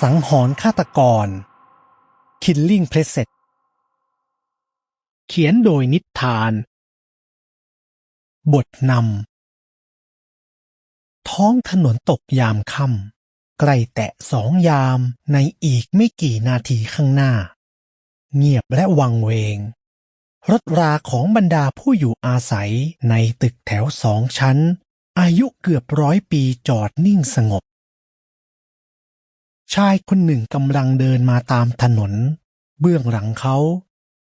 สังหรณ์ฆาตกร Killing p r e s e t เขียนโดยนิทาน บทนำ ท้องถนนตกยามค่ำใกล้แตะสองยามในอีกไม่กี่นาทีข้างหน้า เงียบและวังเวง รถราของบรรดาผู้อยู่อาศัยในตึกแถวสองชั้น อายุเกือบร้อยปีจอดนิ่งสงบ ชายคนหนึ่งกำลังเดินมาตามถนน เบื้องหลังเขา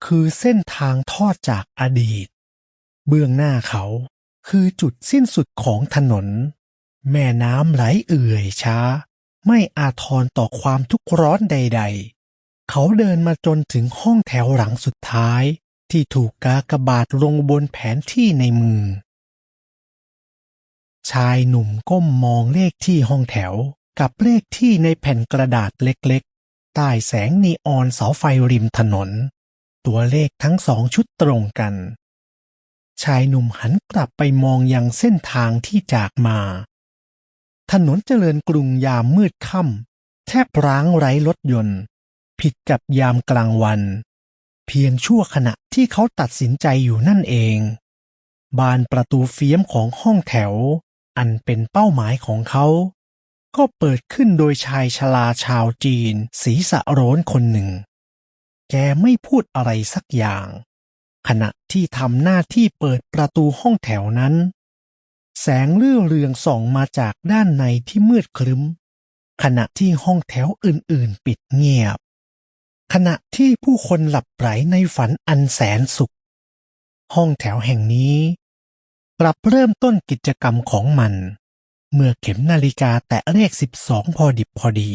คือเส้นทางทอดจากอดีต เบื้องหน้าเขาคือจุดสิ้นสุดของถนน แม่น้ำไหลเอื่อยช้า ไม่อาทรต่อความทุกข์ร้อนใด ๆ เขาเดินมาจนถึงห้องแถวหลังสุดท้าย ที่ถูกกากบาทลงบนแผนที่ในมือ ชายหนุ่มก้มมองเลขที่ห้องแถว กับเลขที่ในแผ่นกระดาษเล็กๆ ใต้แสงนีออนเสาไฟริมถนน ตัวเลขทั้งสองชุดตรงกัน ชายหนุ่มหันกลับไปมองยังเส้นทางที่จากมา ถนนเจริญกรุงยามมืดค่ำแทบร้างไร้รถยนต์ ผิดกับยามกลางวัน เพียงชั่วขณะที่เขาตัดสินใจอยู่นั่นเองบานประตูเฟียมของห้องแถว อันเป็นเป้าหมายของเขา ก็เปิดขึ้นโดยชายชราชาวจีน ศีรษะโรนคนหนึ่ง แกไม่พูดอะไรสักอย่าง ขณะที่ทำหน้าที่เปิดประตูห้องแถวนั้น แสงเลื่อเรืองส่องมาจากด้านในที่มืดครึ้ม ขณะที่ห้องแถวอื่นๆ ปิดเงียบ ขณะที่ผู้คนหลับไหลในฝันอันแสนสุข ห้องแถวแห่งนี้ กลับเริ่มต้นกิจกรรมของมัน เมื่อเข็มนาฬิกาแตะเลขสิบสองพอดิบพอดี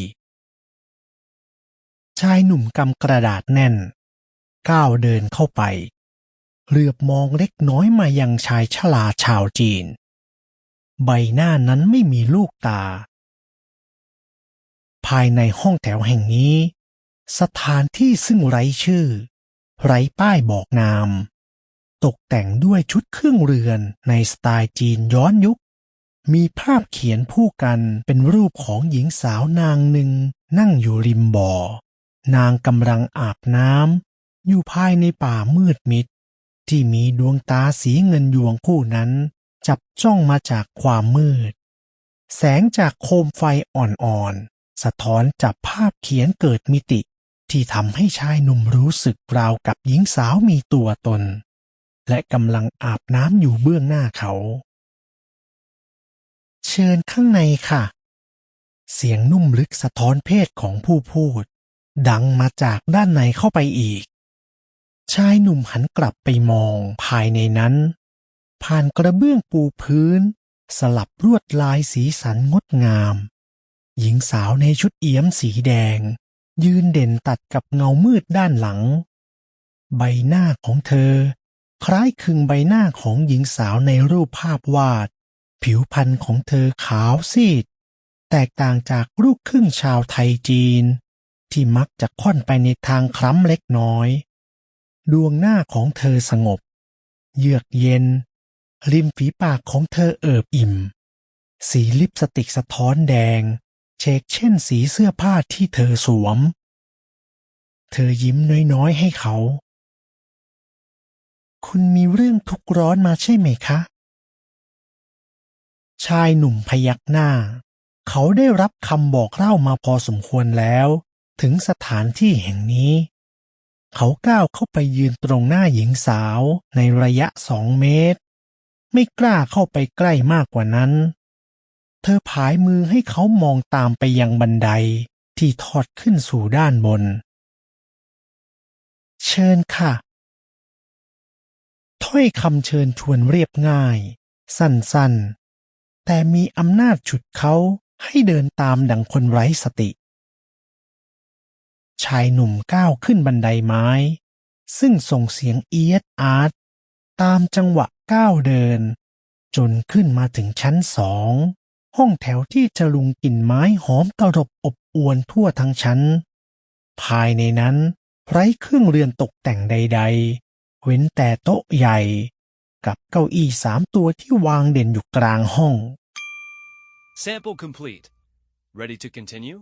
ชายหนุ่มกำกระดาษแน่น ก้าวเดินเข้าไป เหลือบมองเล็กน้อยมายังชายชราชาวจีน ใบหน้านั้นไม่มีลูกตา ภายในห้องแถวแห่งนี้ สถานที่ซึ่งไร้ชื่อ ไร้ป้ายบอกนาม ตกแต่งด้วยชุดเครื่องเรือนในสไตล์จีนย้อนยุค มีภาพเขียนผู้กันเป็นรูปของหญิงสาวนางหนึ่งนั่งอยู่ริมบ่อ นางกำลังอาบน้ำอยู่ภายในป่ามืดมิด ที่มีดวงตาสีเงินยวงคู่นั้น จับจ้องมาจากความมืด แสงจากโคมไฟอ่อนๆ สะท้อนจับภาพเขียนเกิดมิติที่ทำให้ชายหนุ่มรู้สึกราวกับหญิงสาวมีตัวตน และกำลังอาบน้ำอยู่เบื้องหน้าเขา เชิญข้างในค่ะ เสียงนุ่มลึกสะท้อนเพศของผู้พูด ดังมาจากด้านในเข้าไปอีก ชายหนุ่มหันกลับไปมองภายในนั้น ผ่านกระเบื้องปูพื้น สลับลวดลายสีสันงดงาม หญิงสาวในชุดเอี้ยมสีแดง ยืนเด่นตัดกับเงามืดด้านหลัง ใบหน้าของเธอ คล้ายคลึงใบหน้าของหญิงสาวในรูปภาพวาด ผิวพรรณของเธอขาวซีด แตกต่างจากลูกครึ่งชาวไทยจีน ที่มักจะค่อนไปในทางคล้ำเล็กน้อย ดวงหน้าของเธอสงบ เยือกเย็น ริมฝีปากของเธอเอิบอิ่ม สีลิปสติกสะท้อนแดง เชกเช่นสีเสื้อผ้าที่เธอสวม เธอยิ้มน้อยๆให้เขา คุณมีเรื่องทุกข์ร้อนมาใช่ไหมคะ ชายหนุ่มพยักหน้า เขาได้รับคำบอกเล่ามาพอสมควรแล้ว ถึงสถานที่แห่งนี้ เขาก้าวเข้าไปยืนตรงหน้าหญิงสาวในระยะสองเมตร ไม่กล้าเข้าไปใกล้มากกว่านั้น เธอผายมือให้เขามองตามไปยังบันไดที่ทอดขึ้นสู่ด้านบน เชิญค่ะ ถ้อยคำเชิญชวนเรียบง่าย สั้นๆ แต่มีอำนาจฉุดเขาให้เดินตามดังคนไร้สติ ชายหนุ่มก้าวขึ้นบันไดไม้ ซึ่งส่งเสียงเอียดอาร์ตตามจังหวะก้าวเดิน จนขึ้นมาถึงชั้นสอง ห้องแถวที่จะลุงกลิ่นไม้หอมกระรบอบอวนทั่วทั้งชั้น ภายในนั้นไร้เครื่องเรือนตกแต่งใดๆ เว้นแต่โต๊ะใหญ่กับเก้าอี้สามตัวที่วางเด่นอยู่กลางห้อง Sample complete. Ready to continue?